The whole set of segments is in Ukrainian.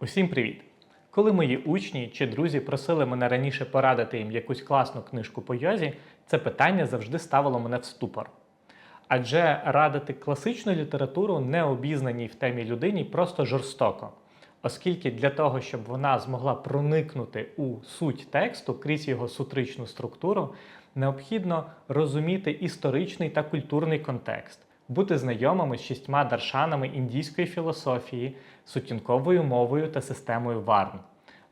Усім привіт! Коли мої учні чи друзі просили мене раніше порадити їм якусь класну книжку по йозі, це питання завжди ставило мене в ступор. Адже радити класичну літературу необізнаній в темі людині просто жорстоко, оскільки для того, щоб вона змогла проникнути у суть тексту крізь його сутричну структуру, необхідно розуміти історичний та культурний контекст, бути знайомими з шістьма даршанами індійської філософії, сутінковою мовою та системою варн,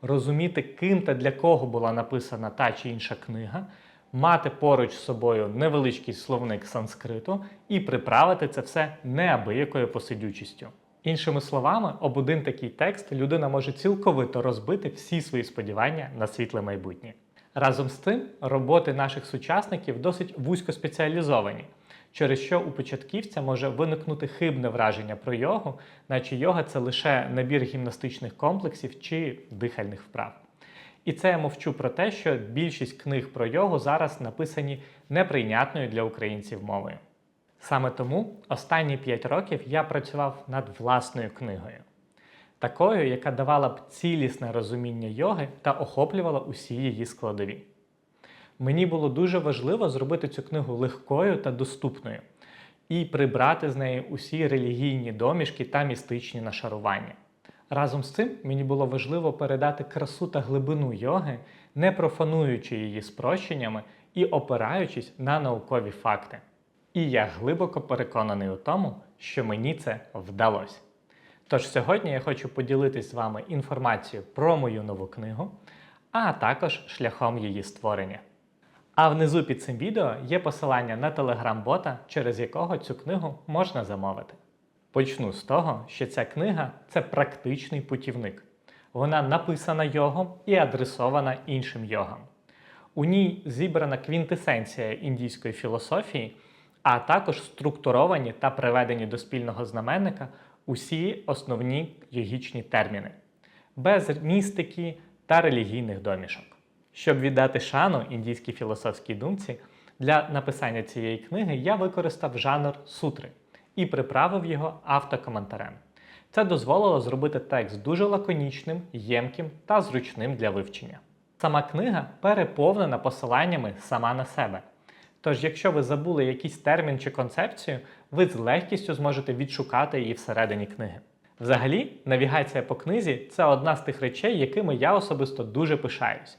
розуміти, ким та для кого була написана та чи інша книга, мати поруч з собою невеличкий словник санскриту і приправити це все неабиякою посидючістю. Іншими словами, об один такий текст людина може цілковито розбити всі свої сподівання на світле майбутнє. Разом з тим, роботи наших сучасників досить вузькоспеціалізовані, через що у початківця може виникнути хибне враження про йогу, наче йога це лише набір гімнастичних комплексів чи дихальних вправ. І це я мовчу про те, що більшість книг про йогу зараз написані неприйнятною для українців мовою. Саме тому останні 5 років я працював над власною книгою, такою, яка давала б цілісне розуміння йоги та охоплювала усі її складові. Мені було дуже важливо зробити цю книгу легкою та доступною і прибрати з неї усі релігійні домішки та містичні нашарування. Разом з цим мені було важливо передати красу та глибину йоги, не профануючи її спрощеннями і опираючись на наукові факти. І я глибоко переконаний у тому, що мені це вдалося. Тож сьогодні я хочу поділитись з вами інформацією про мою нову книгу, а також шляхом її створення. А внизу під цим відео є посилання на телеграм-бота, через якого цю книгу можна замовити. Почну з того, що ця книга це практичний путівник. Вона написана йогом і адресована іншим йогам. У ній зібрана квінтесенція індійської філософії, а також структуровані та приведені до спільного знаменника усі основні йогічні терміни, без містики та релігійних домішок. Щоб віддати шану індійській філософській думці, для написання цієї книги я використав жанр сутри і приправив його автокоментарем. Це дозволило зробити текст дуже лаконічним, ємким та зручним для вивчення. Сама книга переповнена посиланнями сама на себе. Тож, якщо ви забули якийсь термін чи концепцію, ви з легкістю зможете відшукати її всередині книги. Взагалі, навігація по книзі це одна з тих речей, якими я особисто дуже пишаюсь.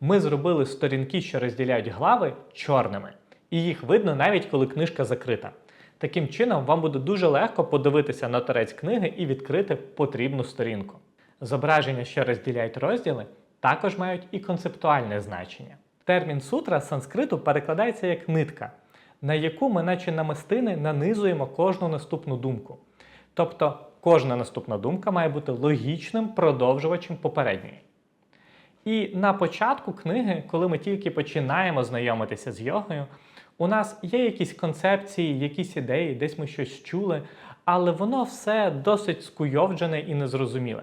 Ми зробили сторінки, що розділяють глави, чорними, і їх видно навіть коли книжка закрита. Таким чином, вам буде дуже легко подивитися на торець книги і відкрити потрібну сторінку. Зображення, що розділяють розділи, також мають і концептуальне значення. Термін сутра з санскриту перекладається як нитка, на яку ми, наче намистини, нанизуємо кожну наступну думку. Тобто кожна наступна думка має бути логічним продовжувачем попередньої. І на початку книги, коли ми тільки починаємо знайомитися з йогою, у нас є якісь концепції, якісь ідеї, десь ми щось чули, але воно все досить скуйовджене і незрозуміле.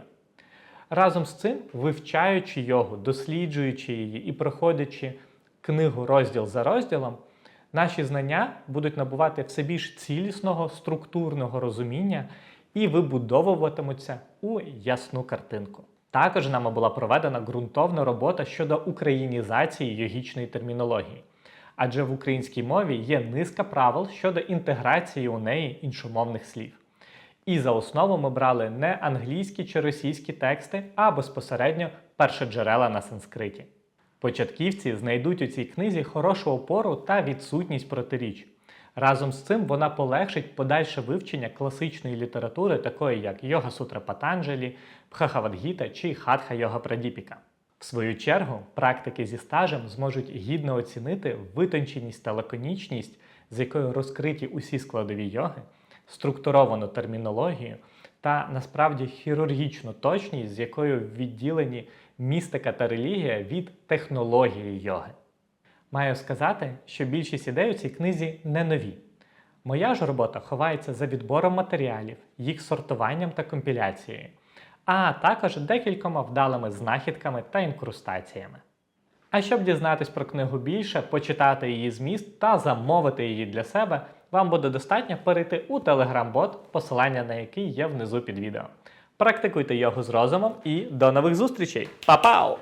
Разом з цим, вивчаючи йогу, досліджуючи її і проходячи книгу розділ за розділом, наші знання будуть набувати все більш цілісного, структурного розуміння і вибудовуватимуться у ясну картинку. Також нами була проведена ґрунтовна робота щодо українізації йогічної термінології, адже в українській мові є низка правил щодо інтеграції у неї іншомовних слів. І за основу ми брали не англійські чи російські тексти, а безпосередньо першоджерела на санскриті. Початківці знайдуть у цій книзі хорошу опору та відсутність протиріч. Разом з цим вона полегшить подальше вивчення класичної літератури, такої як Йога Сутра Патанджелі, Бхагавадгіта чи Хатха Йога Прадіпіка. В свою чергу, практики зі стажем зможуть гідно оцінити витонченість та лаконічність, з якою розкриті усі складові йоги, структуровану термінологію та насправді хірургічну точність, з якою відділені містика та релігія від технології йоги. Маю сказати, що більшість ідей у цій книзі не нові. Моя ж робота ховається за відбором матеріалів, їх сортуванням та компіляцією, а також декількома вдалими знахідками та інкрустаціями. А щоб дізнатись про книгу більше, почитати її зміст та замовити її для себе, вам буде достатньо перейти у Telegram-бот, посилання на який є внизу під відео. Практикуйте йогу з розумом і до нових зустрічей. Па-пау!